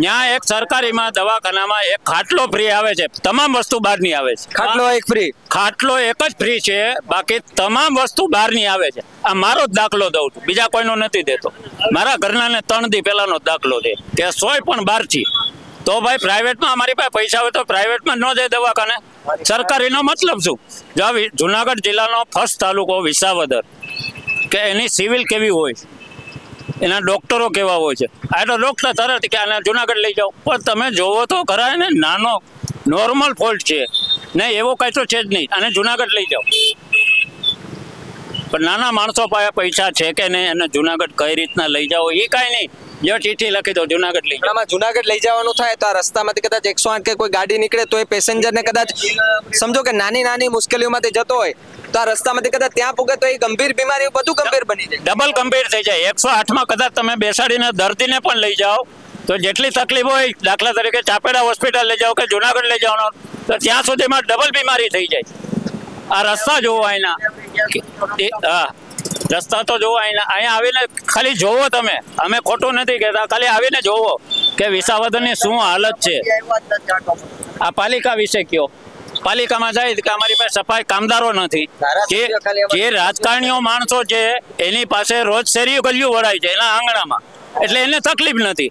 ત્યાં એક સરકારીમાં દવાખાનામાં એક ખાટલો ફ્રી આવે છે. તમામ વસ્તુ બહારની આવે છે. ખાટલો એક ફ્રી ખાટલો એક જ ફ્રી છે. બાકી તમામ વસ્તુ બહારની આવે છે. આ મારો જ દાખલો દઉં છું. બીજા કોઈનો નથી દેતો. મારા ઘરનાને ત્રણ દી પહેલાનો દાખલો છે કે સોય પણ બહારથી તો ભાઈ પ્રાઇવેટમાં અમારી પાસે પૈસા હોય તો પ્રાઇવેટમાં ન જાય દવાખાને. સરકારીનો મતલબ શું? જો જુનાગઢ જિલ્લાનો ફર્સ્ટ તાલુકો વિસાવદર. કે એની સિવિલ કેવી હોય? એના ડોક્ટરો કેવા હોય છે. આ તો ડોક્ટર તરત કે આને જુનાગઢ લઈ જાઓ. પણ તમે જોવો તો ખરા ને નાનો નોર્મલ ફોલ્ટ છે. ને એવો કાંઈ તો છે જ નહીં. આને જુનાગઢ લઈ જાઓ. પણ નાના માણસો પાસે પૈસા છે કે નહીં અને જુનાગઢ કઈ રીતના લઈ જાઓ એ કાંઈ નહીં. જો ચીઠી લખી દો જુનાગઢ લઈ જાઓ. જુનાગઢ લઈ જવાનું થાય તો આ રસ્તામાંથી કદાચ એકસો આઠ કે કોઈ ગાડી નીકળે તો એ પેસેન્જરને કદાચ સમજો કે નાની નાની મુશ્કેલીઓમાંથી જતો હોય તો આ રસ્તામાંથી કદાચ ત્યાં પૂગે તો એ ગંભીર બીમારી બધું ગંભીર બની જાય. ડબલ ગંભીર થઈ જાય. એકસો આઠમાં કદાચ તમે બેસાડીને દર્દીને પણ લઈ જાઓ તો જેટલી તકલીફ હોય દાખલા તરીકે ચાપેડા હોસ્પિટલ લઈ જાઓ કે જુનાગઢ લઈ જવાનો તો ત્યાં સુધીમાં ડબલ બીમારી થઈ જાય. આ રસ્તા જોવો અહીંના. હા. રસ્તા તો જોવો અહીંયા આવીને ખાલી જોવો તમે. અમે ખોટું નથી કહેતા ખાલી આવીને જોવો કે વિસાવદરની શું હાલત છે. આ પાલિકા વિશે કયો. પાલિકામાં જાય કે અમારી પાસે સફાઈ કામદારો નથી. જે રાજકારણીઓ માણસો છે એની પાસે રોજ શેરી ગલિયું વળાય છે એના આંગણામાં. એટલે એને તકલીફ નથી.